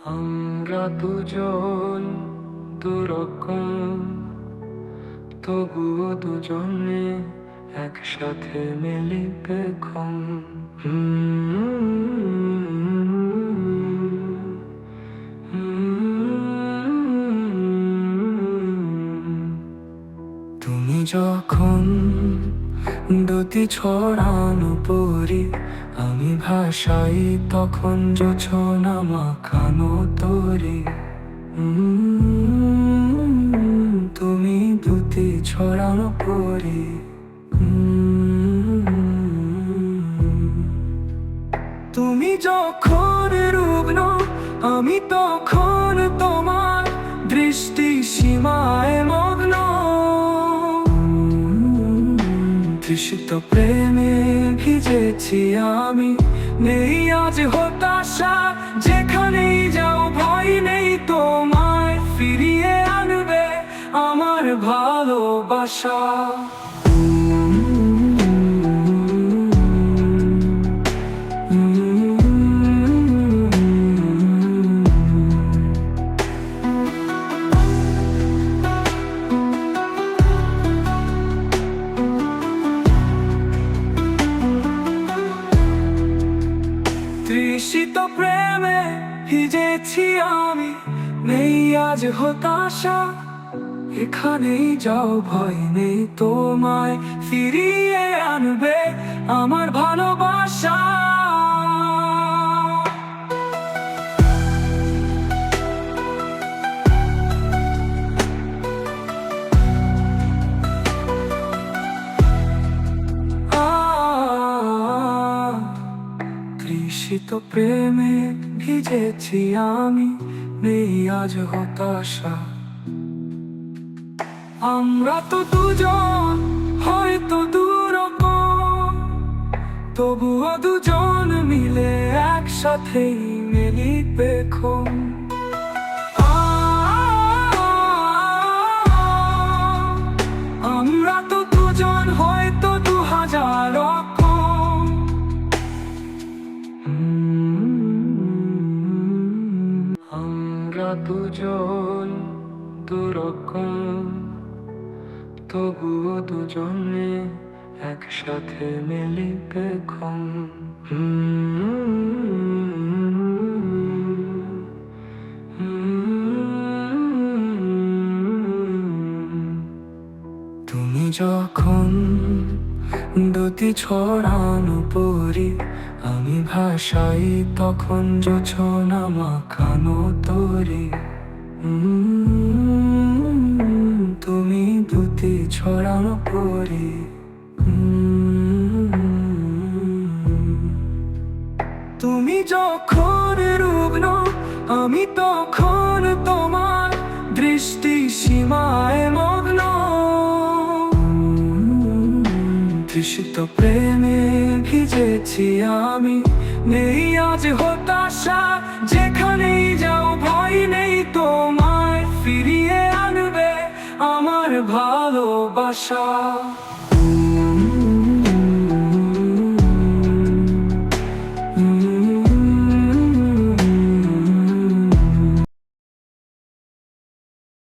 আমরা দুজন দুরকম তবুও দুজনে একসাথে মিলিবে কম তুমি যখন দুটি ছড়ানো পরি, আমি ভাষাই তখন যোছনা মাখানো তরি। তুমি দুটি ছড়ানো পরি। তুমি যখন রুগ্ন, আমি তখন তোমার দৃষ্টি সীমায় মগ্ন। তৃষিত প্রেমে ভিজেছি আমি। নেই আজ হতাশা, যেখানেই যাও ভয় নেই তোমায়। ফিরিয়ে আনবে আমার ভালোবাসা। তৃষিত প্রেমে ভিজেছি আমি। নেই আজ হতাশা, এখানেই যাও, ভয় নেই তোমায়। ফিরিয়ে আনবে আমার ভালোবাসা। তৃষিত প্রেমে ভিজেছি আমি, নেই আজ হতাশা। আমরা তো দুজন, হয়তো দুরকম। তবুও দুজন মিলে একসাথেই মেলি ক্ষণ আমরা দুজন দুরকম তবুও দুজনে একসাথে মিলিবে কম তুমি যখন দুটি ছড়ানো পরি আমি ভাষাই তখন যোছনা মাখানো তরি। তুমি দুটি ছড়ানো পরি তুমি যখন রুগ্ন, আমি তখন তোমার দৃষ্টি সীমায় মগ্ন। তৃষিত প্রেমে ভিজেছি আমি। নেই আজ হতাশা, যেখানেই যাও ভয় নেই তোমায়। ফিরিয়ে আনবে আমার ভালোবাসা।